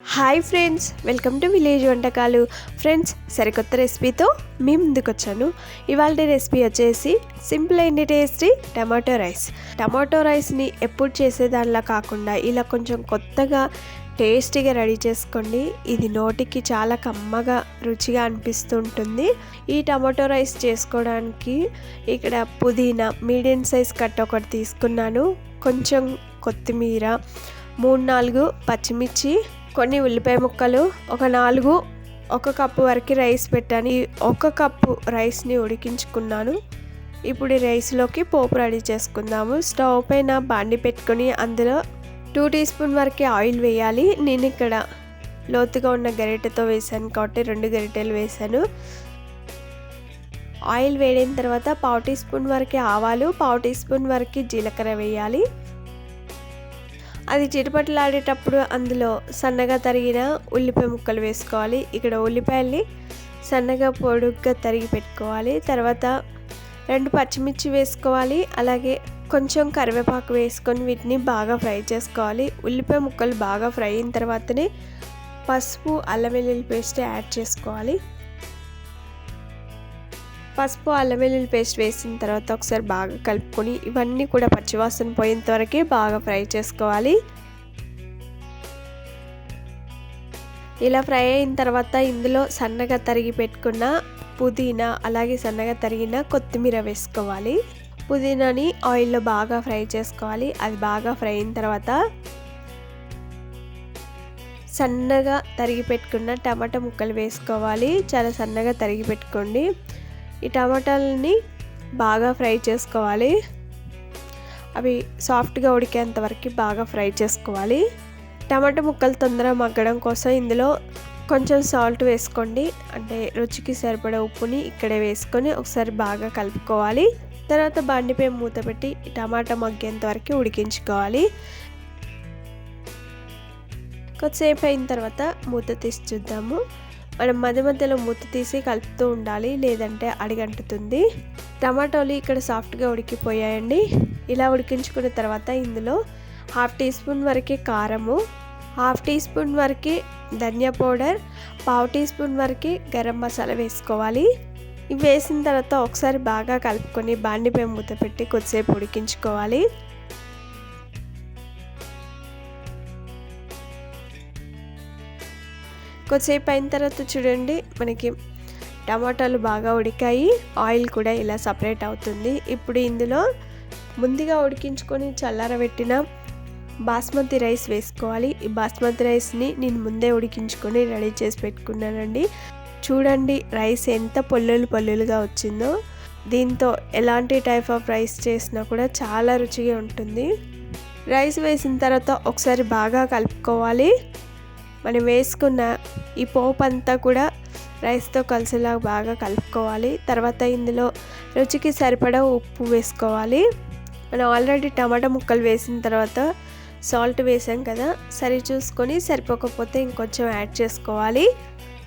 Hi friends welcome to village వంటకాలు. Friends సరికొత్త రెసిపీతో మీ ముందుకు వచ్చాను ఇవాళ రెసిపీ వచ్చేసి simple and tasty tomato rice. Tomato రైస్ని ఎప్పుడు చేసేదానిలా కాకుండా ఇలా కొంచెం కొత్తగా టేస్టీగా రెడీ చేసుకోండి. ఇది నోటికి చాలా కమ్మగా రుచిగా అనిపిస్తుంటుంది. ఈ టమాటో రైస్ చేసుకోవడానికి ఇక్కడ పుదీనా మీడియం సైజ్ కట్ ఒకటి తీసుకున్నాను. కొంచెం కొత్తిమీర మూడు నాలుగు పచ్చిమిర్చి కొన్ని ఉల్లిపాయ ముక్కలు ఒక నాలుగు ఒక కప్పు వరకు రైస్ పెట్టాను. ఒక కప్పు రైస్ని ఉడికించుకున్నాను. ఇప్పుడు ఈ రైస్లోకి పోపు రెడీ చేసుకుందాము. స్టవ్ పైన బాండి పెట్టుకొని అందులో టూ టీ స్పూన్ వరకు ఆయిల్ వేయాలి. నేను ఇక్కడ లోతుగా ఉన్న గరిటెతో వేసాను కాబట్టి రెండు గరిటెలు వేసాను. ఆయిల్ వేడిన తర్వాత పావు టీ స్పూన్ వరకు ఆవాలు పావు టీ స్పూన్ వరకు జీలకర్ర వేయాలి. అది చిటపట్లాడేటప్పుడు అందులో సన్నగా తరిగిన ఉల్లిపాయ ముక్కలు వేసుకోవాలి. ఇక్కడ ఉల్లిపాయల్ని సన్నగా పొడుగ్గా తరిగి పెట్టుకోవాలి. తర్వాత రెండు పచ్చిమిర్చి వేసుకోవాలి. అలాగే కొంచెం కరివేపాకు వేసుకొని వీటిని బాగా ఫ్రై చేసుకోవాలి. ఉల్లిపాయ ముక్కలు బాగా ఫ్రై అయిన తర్వాతనే పసుపు అల్లం వెల్లుల్లి పేస్ట్ యాడ్ చేసుకోవాలి. పసుపు అల్లం వెల్లుల్లి పేస్ట్ వేసిన తర్వాత ఒకసారి బాగా కలుపుకొని ఇవన్నీ కూడా పచ్చివాసన పోయేంత వరకే బాగా ఫ్రై చేసుకోవాలి. ఇలా ఫ్రై అయిన తర్వాత ఇందులో సన్నగా తరిగి పెట్టుకున్న పుదీనా అలాగే సన్నగా తరిగిన కొత్తిమీర వేసుకోవాలి. పుదీనాని ఆయిల్లో బాగా ఫ్రై చేసుకోవాలి. అది బాగా ఫ్రై అయిన తర్వాత సన్నగా తరిగి పెట్టుకున్న టమాటా ముక్కలు వేసుకోవాలి. చాలా సన్నగా తరిగి పెట్టుకోండి. ఈ టమాటాలని బాగా ఫ్రై చేసుకోవాలి. అవి సాఫ్ట్గా ఉడికేంత వరకు బాగా ఫ్రై చేసుకోవాలి. టమాటా ముక్కలు తొందరగా మగ్గడం కోసం ఇందులో కొంచెం సాల్ట్ వేసుకోండి. అంటే రుచికి సరిపడే ఉప్పుని ఇక్కడే వేసుకొని ఒకసారి బాగా కలుపుకోవాలి. తర్వాత బండిపై మూత పెట్టి టమాటా మగ్గేంత వరకు ఉడికించుకోవాలి. కొద్దిసేపు అయిన తర్వాత మూత తీసి చూద్దాము. మనం మధ్య మధ్యలో మూత తీసి కలుపుతూ ఉండాలి లేదంటే అడిగంటుతుంది. టమాటోలు ఇక్కడ సాఫ్ట్గా ఉడికిపోయాయండి. ఇలా ఉడికించుకున్న తర్వాత ఇందులో హాఫ్ టీ స్పూన్ వరకు కారము హాఫ్ టీ స్పూన్ వరకే ధనియా పౌడర్ పావు టీ స్పూన్ వరకే గరం మసాలా వేసుకోవాలి. ఇవి వేసిన తర్వాత ఒకసారి బాగా కలుపుకొని బాండిపై మూత పెట్టి కొద్దిసేపు ఉడికించుకోవాలి. కొద్దిసేపు అయిన తర్వాత చూడండి మనకి టమాటాలు బాగా ఉడికాయి ఆయిల్ కూడా ఇలా సపరేట్ అవుతుంది. ఇప్పుడు ఇందులో ముందుగా ఉడికించుకొని చల్లారబెట్టిన బాస్మతి రైస్ వేసుకోవాలి. ఈ బాస్మతి రైస్ని నేను ముందే ఉడికించుకొని రెడీ చేసి పెట్టుకున్నానండి. చూడండి రైస్ ఎంత పొల్లులు పొల్లులుగా వచ్చిందో. దీంతో ఎలాంటి టైప్ ఆఫ్ రైస్ చేసినా కూడా చాలా రుచిగా ఉంటుంది. రైస్ వేసిన తర్వాత ఒకసారి బాగా కలుపుకోవాలి. మనం వేసుకున్న ఈ పోపు అంతా కూడా రైస్తో కలిసేలా బాగా కలుపుకోవాలి. తర్వాత ఇందులో రుచికి సరిపడా ఉప్పు వేసుకోవాలి. మనం ఆల్రెడీ టమాటా ముక్కలు వేసిన తర్వాత సాల్ట్ వేసాం కదా సరి చూసుకొని సరిపోకపోతే ఇంకొంచెం యాడ్ చేసుకోవాలి.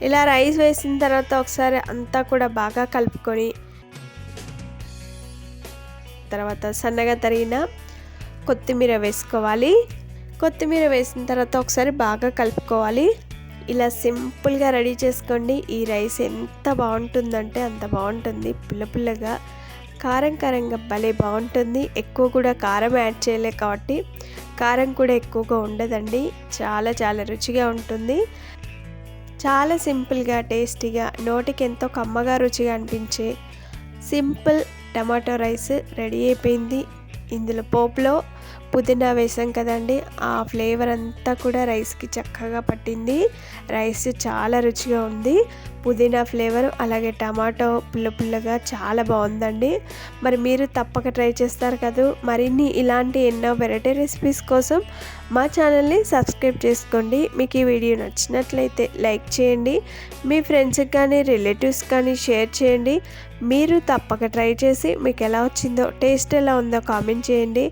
ఇలా రైస్ వేసిన తర్వాత ఒకసారి అంతా కూడా బాగా కలుపుకొని తర్వాత సన్నగా తరిగిన కొత్తిమీర వేసుకోవాలి. కొత్తిమీర వేసిన తర్వాత ఒకసారి బాగా కలుపుకోవాలి. ఇలా సింపుల్గా రెడీ చేసుకోండి. ఈ రైస్ ఎంత బాగుంటుందంటే అంత బాగుంటుంది. పుల్ల పుల్లగా కారం కారంగా భలే బాగుంటుంది. ఎక్కువ కూడా కారం యాడ్ చేయలే కాబట్టి కారం కూడా ఎక్కువగా ఉండదండి. చాలా చాలా రుచిగా ఉంటుంది. చాలా సింపుల్గా టేస్టీగా నోటికి ఎంతో కమ్మగా రుచిగా అనిపించే సింపుల్ టమాటో రైస్ రెడీ అయిపోయింది. ఇందులో పోపులో పుదీనా వేసాం కదండి. ఆ ఫ్లేవర్ అంతా కూడా రైస్కి చక్కగా పట్టింది. రైస్ చాలా రుచిగా ఉంది. పుదీనా ఫ్లేవర్ అలాగే టమాటో పుల్ల పుల్లగా చాలా బాగుందండి. మరి మీరు తప్పక ట్రై చేస్తారు కదా. మరిన్ని ఇలాంటి ఎన్నో వెరైటీ రెసిపీస్ కోసం మా ఛానల్ని సబ్స్క్రైబ్ చేసుకోండి. మీకు ఈ వీడియో నచ్చినట్లయితే లైక్ చేయండి. మీ ఫ్రెండ్స్కి కానీ రిలేటివ్స్ కానీ షేర్ చేయండి. మీరు తప్పక ట్రై చేసి మీకు ఎలా వచ్చిందో టేస్ట్ ఎలా ఉందో కామెంట్ చేయండి.